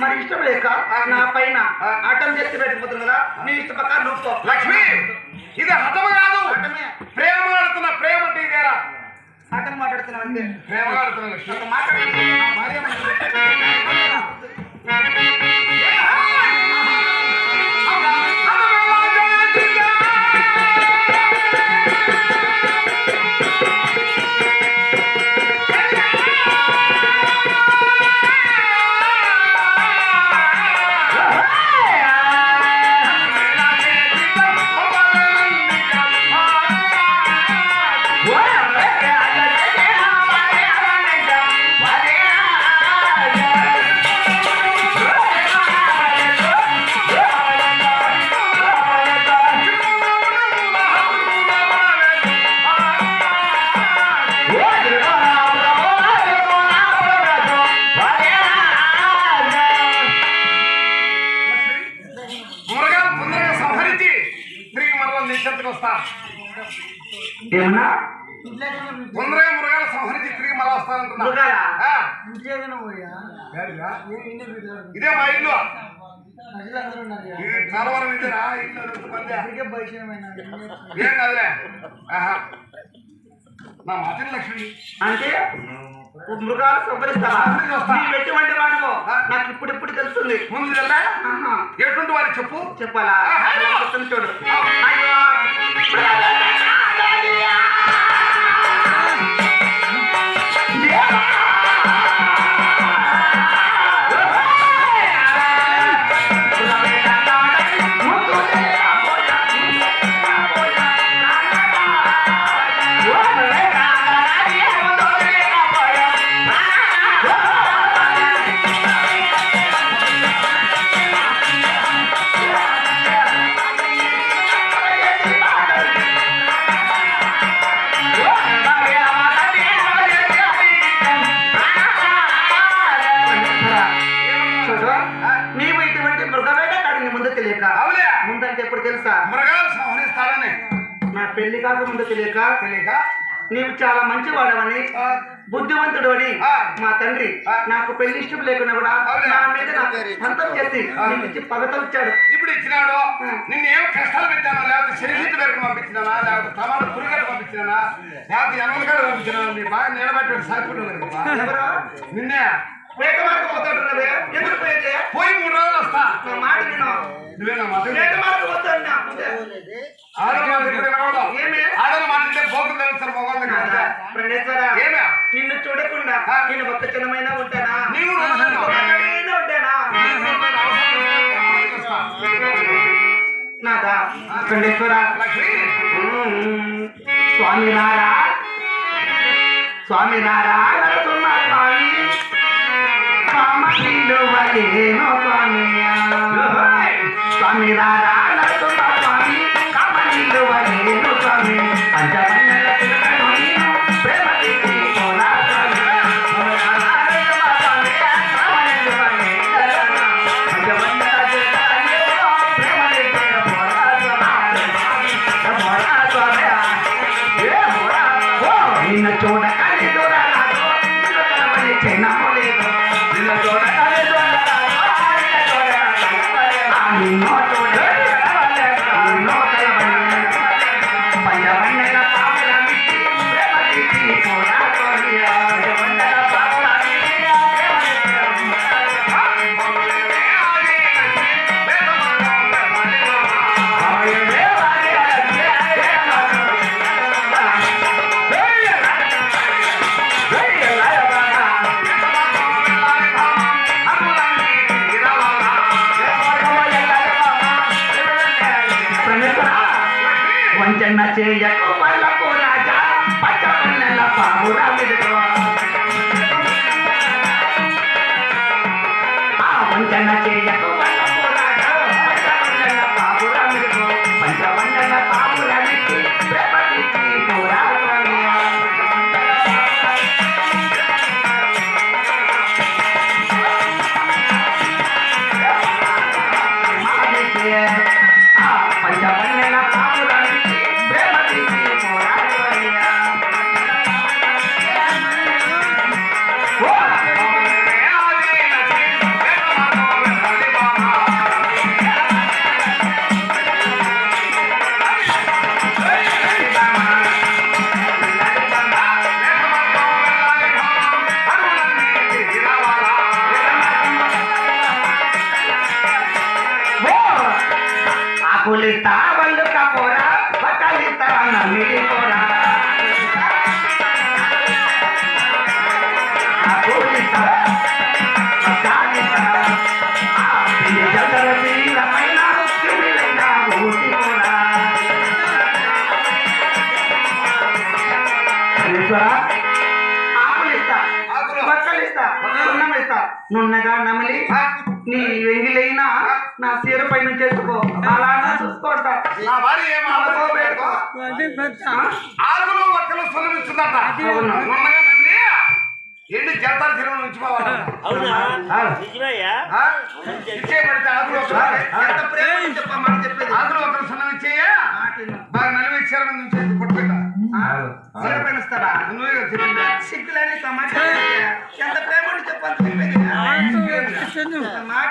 మరి ఇష్టం లేక నా పైన అటం చేసి పెట్టిపోతుంది కదా నీ ఇష్ట ప్రకారం లక్ష్మి ఇది హతం కాదు. ప్రేమ ఆడుతున్న ప్రేమ అంటే ఇదేరా అటం మాట్లాడుతున్నా అంటే ప్రేమ ఆడుతున్నా వస్తా. ఏమన్నా? తొందరగా మురగాలు సంహరించి తిరిగి మరలా వస్తానంటున్నా. మృగాలా? ఇదే మా ఇల్లు. కాలువరం ఇదేనా? ఇల్లు. ఏం కాదులే. నా మతిని లక్ష్మి. అంటే? మృగాలు ఆ. నాకు ఇప్పుడు ఇప్పుడు తెలుస్తుంది ముందు. ఎటువంటి వారికి చెప్పు చెప్పాలా చూడు నీవు ఇటువంటి మృగవేట కాడిని ముందు తెలియక. అవులే. ముందంటే ఎప్పుడు తెలుసా? మృగాలు సంహరిస్తాడని నా పెళ్ళి కాక ముందు తెలియక. తెలియక? నీవు చాలా మంచి వాడవని బుద్ధివంతుడు అని. మా తండ్రి. నాకు పెళ్ళి ఇష్టం లేకున్నా కూడా అవునా? నా మీద నాకు సంతం చేసి ఇచ్చి పథకం ఇచ్చాడు ఇప్పుడు ఇచ్చినాడు. నిన్ను ఏం కష్టాలు పెట్టానా లేకపోతే శరీరం వరకు పంపించినానా లేకపోతే టమాటా పురిగడ్డ పంపించినానా లేకపోతే ఎనమలగడ్డ పంపించినానా నీ బాగా నిలబెట్టి సాగిపోతుంది ఎవరు? నిన్నే. ఎందుకు పోయేది? పోయి మూడు రోజులు వస్తా. నా మాట నువ్వేనా మాట పోతాడు నా. ప్రణేశ్వర ఏమే? నిన్ను చూడకుండా. నేను ఒక్క క్షణమైనా ఉంటానా? నాదా స్వామి నారా. స్వామి నారా Hey! వంచన చేయకు వాళ్ళకు రాజా పచ్చమన్నెల ఆ వంచన చేయకు ఆకులిస్తా వల్లుక పోరా బట్టలిస్తా నున్నగా నమిలి నీ వెంగిలైనా నా చీర పైన చేసుకో. అలా నా చూసుకోంటా. నా భార్య ఏం ఆలోచించలేదు. ఆ? ఆకులు ఒక్కలు సులభిస్తుందట ఎండి తిరుమల ఒక్కలు సున్నం ఇచ్చేయా బాగా నలివి చీర మీద ఇస్తారా నువ్వే సిగ్గులని సమాచారం ఎంత ప్రేమ చెప్పంత చెప్పేది? మాట.